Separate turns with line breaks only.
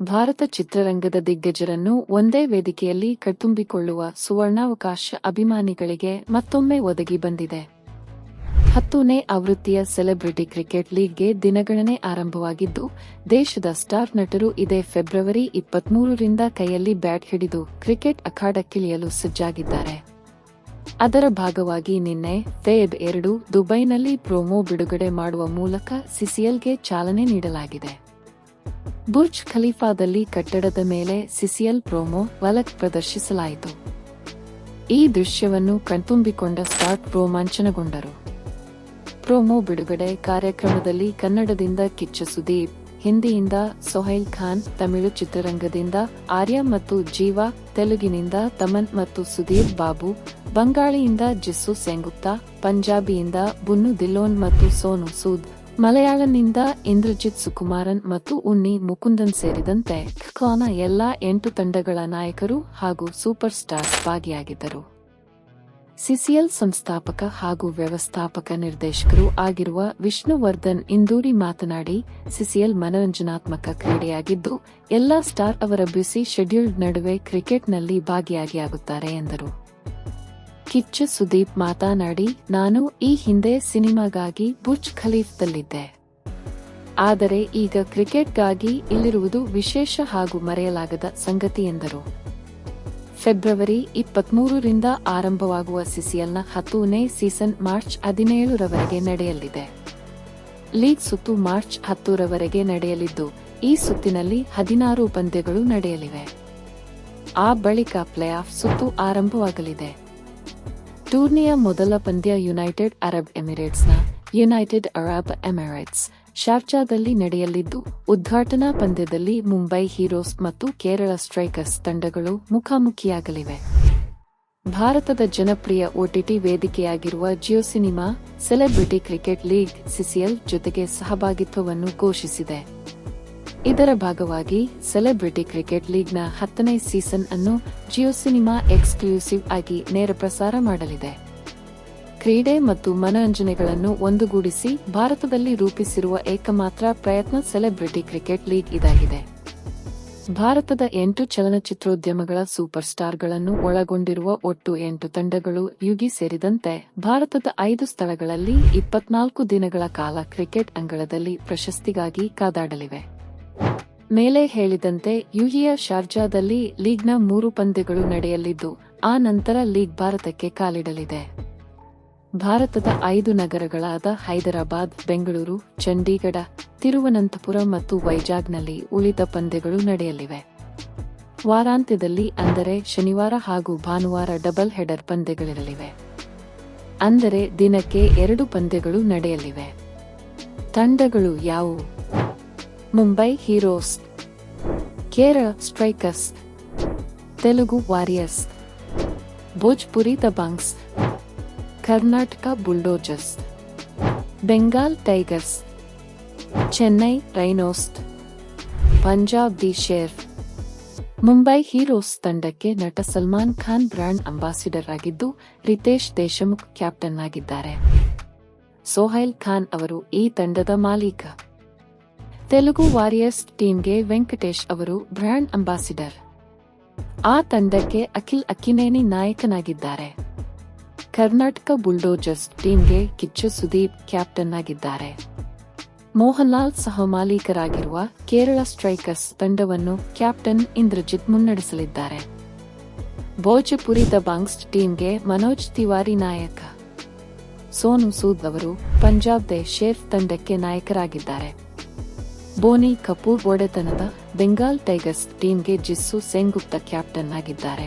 ಭಾರತ ಚಿತ್ರರಂಗದ ದಿಗ್ಗಜರನ್ನು ಒಂದೇ ವೇದಿಕೆಯಲ್ಲಿ ಕಣ್ತುಂಬಿಕೊಳ್ಳುವ ಸುವರ್ಣಾವಕಾಶ ಅಭಿಮಾನಿಗಳಿಗೆ ಮತ್ತೊಮ್ಮೆ ಒದಗಿ ಬಂದಿದೆ. ಹತ್ತನೇ ಆವೃತ್ತಿಯ ಸೆಲೆಬ್ರಿಟಿ ಕ್ರಿಕೆಟ್ ಲೀಗ್ಗೆ ದಿನಗಣನೆ ಆರಂಭವಾಗಿದ್ದು, ದೇಶದ ಸ್ಟಾರ್ ನಟರು ಇದೇ ಫೆಬ್ರವರಿ ಇಪ್ಪತ್ಮೂರರಿಂದ ಕೈಯಲ್ಲಿ ಬ್ಯಾಟ್ ಹಿಡಿದು ಕ್ರಿಕೆಟ್ ಅಖಾಡಕ್ಕಿಳಿಯಲು ಸಜ್ಜಾಗಿದ್ದಾರೆ. ಅದರ ಭಾಗವಾಗಿ ನಿನ್ನೆ ಫೇಬ್ ಎರಡು ದುಬೈನಲ್ಲಿ ಪ್ರೋಮೋ ಬಿಡುಗಡೆ ಮಾಡುವ ಮೂಲಕ ಸಿಸಿಎಲ್ಗೆ ಚಾಲನೆ ನೀಡಲಾಗಿದೆ. ಬುರ್ಜ್ ಖಲೀಫಾದಲ್ಲಿ ಕಟ್ಟಡದ ಮೇಲೆ ಸಿಸಿಯಲ್ ಪ್ರೋಮೋ ವಲಕ್ ಪ್ರದರ್ಶಿಸಲಾಯಿತು. ಈ ದೃಶ್ಯವನ್ನು ಕಣ್ತುಂಬಿಕೊಂಡ ಸ್ಟಾರ್ಟ್ ರೋಮಾಂಚನಗೊಂಡರು ಪ್ರೋಮೋ ಬಿಡುಗಡೆ ಕಾರ್ಯಕ್ರಮದಲ್ಲಿ ಕನ್ನಡದಿಂದ ಕಿಚ್ಚ ಸುದೀಪ್, ಹಿಂದಿಯಿಂದ ಸೊಹೈಲ್ ಖಾನ್, ತಮಿಳು ಚಿತ್ರರಂಗದಿಂದ ಆರ್ಯ ಮತ್ತು ಜೀವಾ, ತೆಲುಗಿನಿಂದ ತಮನ್ ಮತ್ತು ಸುಧೀರ್ ಬಾಬು, ಬಂಗಾಳಿಯಿಂದ ಜಿಸ್ಸು ಸೆಂಗುಪ್ತಾ, ಪಂಜಾಬಿಯಿಂದ ಬುನ್ನು ದಿಲ್ಲೋನ್ ಮತ್ತು ಸೋನು ಸೂದ್ ಮಲಯಾಳಂನಿಂದ ಇಂದ್ರಜಿತ್ ಸುಕುಮಾರನ್ ಮತ್ತು ಉನ್ನಿ ಮುಕುಂದನ್ ಸೇರಿದಂತೆ ಖಾನ ಎಲ್ಲಾ ಎಂಟು ತಂಡಗಳ ನಾಯಕರು ಹಾಗೂ ಸೂಪರ್ ಸ್ಟಾರ್ಸ್ ಭಾಗಿಯಾಗಿದ್ದರು. ಸಿಸಿಎಲ್ ಸಂಸ್ಥಾಪಕ ಹಾಗೂ ವ್ಯವಸ್ಥಾಪಕ ನಿರ್ದೇಶಕರು ಆಗಿರುವ ವಿಷ್ಣುವರ್ಧನ್ ಇಂದೂರಿ ಮಾತನಾಡಿ, ಸಿಸಿಎಲ್ ಮನರಂಜನಾತ್ಮಕ ಕ್ರೀಡೆಯಾಗಿದ್ದು, ಎಲ್ಲಾ ಸ್ಟಾರ್ ಅವರ ಬ್ಯುಸಿ ಶೆಡ್ಯೂಲ್ಡ್ ನಡುವೆ ಕ್ರಿಕೆಟ್ನಲ್ಲಿ ಭಾಗಿಯಾಗಿಯಾಗುತ್ತಾರೆ ಎಂದರು. ಕಿಚ್ಚ ಸುದೀಪ್ ಮಾತನಾಡಿ, ನಾನು ಈ ಹಿಂದೆ ಸಿನಿಮಾಗಾಗಿ ಬುರ್ಜ್ ಖಲೀಫ್ದಲ್ಲಿದ್ದೆ. ಆದರೆ ಈಗ ಕ್ರಿಕೆಟ್ಗಾಗಿ ಇಲ್ಲಿರುವುದು ವಿಶೇಷ ಹಾಗೂ ಮರೆಯಲಾಗದ ಸಂಗತಿ ಎಂದರು. ಫೆಬ್ರವರಿ ಇಪ್ಪತ್ಮೂರರಿಂದ ಆರಂಭವಾಗುವ ಸಿಸಿಎಲ್ನ ಹತ್ತನೇ ಸೀಸನ್ ಮಾರ್ಚ್ ಹದಿನೇಳರವರೆಗೆ ನಡೆಯಲಿದೆ. ಲೀಗ್ ಸುತ್ತು ಮಾರ್ಚ್ ಹತ್ತರವರೆಗೆ ನಡೆಯಲಿದ್ದು, ಈ ಸುತ್ತಿನಲ್ಲಿ ಹದಿನಾರು ಪಂದ್ಯಗಳು ನಡೆಯಲಿವೆ. ಆ ಬಳಿಕ ಪ್ಲೇ ಆಫ್ ಸುತ್ತು ಆರಂಭವಾಗಲಿದೆ. ಟೂರ್ನಿಯ ಮೊದಲ ಪಂದ್ಯ ಯುನೈಟೆಡ್ ಅರಬ್ ಎಮಿರೇಟ್ಸ್ನ ಯುನೈಟೆಡ್ ಅರಬ್ ಎಮಿರೇಟ್ಸ್. ಶಾರ್ಜಾದಲ್ಲಿ ನಡೆಯಲಿದ್ದು, ಉದ್ಘಾಟನಾ ಪಂದ್ಯದಲ್ಲಿ ಮುಂಬೈ ಹೀರೋಸ್ ಮತ್ತು ಕೇರಳ ಸ್ಟ್ರೈಕರ್ಸ್ ತಂಡಗಳು ಮುಖಾಮುಖಿಯಾಗಲಿವೆ. ಭಾರತದ ಜನಪ್ರಿಯ ಒಟಿಟಿ ವೇದಿಕೆಯಾಗಿರುವ Jio cinema, celebrity cricket league CCL ಜೊತೆಗೆ ಸಹಭಾಗಿತ್ವವನ್ನು ಘೋಷಿಸಿದೆ. ಇದರ ಭಾಗವಾಗಿ ಸೆಲೆಬ್ರಿಟಿ ಕ್ರಿಕೆಟ್ ಲೀಗ್ನ ಹತ್ತನೇ ಸೀಸನ್ ಅನ್ನು ಜಿಯೋ ಸಿನಿಮಾ ಎಕ್ಸ್ಕ್ಲೂಸಿವ್ ಆಗಿ ನೇರ ಪ್ರಸಾರ ಮಾಡಲಿದೆ. ಕ್ರೀಡೆ ಮತ್ತು ಮನೋರಂಜನೆಗಳನ್ನು ಒಂದುಗೂಡಿಸಿ ಭಾರತದಲ್ಲಿ ರೂಪಿಸಿರುವ ಏಕಮಾತ್ರ ಪ್ರಯತ್ನ ಸೆಲೆಬ್ರಿಟಿ ಕ್ರಿಕೆಟ್ ಲೀಗ್ ಇದಾಗಿದೆ. ಭಾರತದ ಎಂಟು ಚಲನಚಿತ್ರೋದ್ಯಮಗಳ ಸೂಪರ್ ಸ್ಟಾರ್ಗಳನ್ನು ಒಳಗೊಂಡಿರುವ ಒಟ್ಟು ಎಂಟು ತಂಡಗಳು ಯುಗಿ ಸೇರಿದಂತೆ ಭಾರತದ ಐದು ಸ್ಥಳಗಳಲ್ಲಿ ಇಪ್ಪತ್ನಾಲ್ಕು ದಿನಗಳ ಕಾಲ ಕ್ರಿಕೆಟ್ ಅಂಗಳದಲ್ಲಿ ಪ್ರಶಸ್ತಿಗಾಗಿ ಕಾದಾಡಲಿವೆ. ಮೇಲೆ ಹೇಳಿದಂತೆ ಯುಹಿಯ ಶಾರ್ಜಾದಲ್ಲಿ ಲೀಗ್ನ ಮೂರು ಪಂದ್ಯಗಳು ನಡೆಯಲಿದ್ದು, ಆ ನಂತರ ಲೀಗ್ ಭಾರತಕ್ಕೆ ಕಾಲಿಡಲಿದೆ. ಭಾರತದ ಐದು ನಗರಗಳಾದ ಹೈದರಾಬಾದ್, ಬೆಂಗಳೂರು, ಚಂಡೀಗಢ, ತಿರುವನಂತಪುರ ಮತ್ತು ವೈಜಾಗ್ನಲ್ಲಿ ಉಳಿದ ಪಂದ್ಯಗಳು ನಡೆಯಲಿವೆ. ವಾರಾಂತ್ಯದಲ್ಲಿ ಅಂದರೆ ಶನಿವಾರ ಹಾಗೂ ಭಾನುವಾರ ಡಬಲ್ ಹೆಡರ್ ಪಂದ್ಯಗಳಿರಲಿವೆ. ಅಂದರೆ ದಿನಕ್ಕೆ ಎರಡು ಪಂದ್ಯಗಳು ನಡೆಯಲಿವೆ. ತಂಡಗಳು ಯಾವುವು? Mumbai heroes Kerala strikers Telugu warriors Bhojpuri Dabanggs Karnataka bulldozers Bengal tigers Chennai rhinos Punjab De Sher Mumbai heroes ತಂಡಕ್ಕೆ ನಟ ಸಲ್ಮಾನ್ ಖಾನ್ ಬ್ರಾಂಡ್ ಅಂಬಾಸಿಡರ್ ಆಗಿದ್ದು ರಿತೇಶ್ ದೇಶಮುಖ್ ಕ್ಯಾಪ್ಟನ್ ಆಗಿದ್ದಾರೆ. ಸೋಹೈಲ್ ಖಾನ್ ಅವರು ಈ ತಂಡದ ಮಾಲೀಕ. ತೆಲುಗು ವಾರಿಯರ್ಸ್ ಟೀಮ್ಗೆ ವೆಂಕಟೇಶ್ ಅವರು ಬ್ರ್ಯಾಂಡ್ ಅಂಬಾಸಿಡರ್. ಆ ತಂಡಕ್ಕೆ ಅಖಿಲ್ ಅಕ್ಕಿನೇನಿ ನಾಯಕನಾಗಿದ್ದಾರೆ. ಕರ್ನಾಟಕ ಬುಲ್ಡೋಜರ್ಸ್ ಟೀಮ್ಗೆ ಕಿಚ್ಚು ಸುದೀಪ್ ಕ್ಯಾಪ್ಟನ್ ಆಗಿದ್ದಾರೆ. ಮೋಹನ್ಲಾಲ್ ಸಹ ಮಾಲೀಕರಾಗಿರುವ ಕೇರಳ ಸ್ಟ್ರೈಕರ್ಸ್ ತಂಡವನ್ನು ಕ್ಯಾಪ್ಟನ್ ಇಂದ್ರಜಿತ್ ಮುನ್ನಡೆಸಲಿದ್ದಾರೆ. ಭೋಜಪುರಿ ದಬಾಂಗ್ಸ್ ಟೀಮ್ಗೆ ಮನೋಜ್ ತಿವಾರಿ ನಾಯಕ. ಸೋನು ಸೂದ್ ಅವರು ಪಂಜಾಬ್ ದೇ ಶೇರ್ ತಂಡಕ್ಕೆ ನಾಯಕರಾಗಿದ್ದಾರೆ. ಬೋನಿ ಕಪೂರ್ ಒಡೆತನದ ಬೆಂಗಾಲ್ ಟೈಗರ್ಸ್ ಟೀಮ್ಗೆ ಜಿಸ್ಸು ಸೇನ್ಗುಪ್ತ ಕ್ಯಾಪ್ಟನ್ ಆಗಿದ್ದಾರೆ.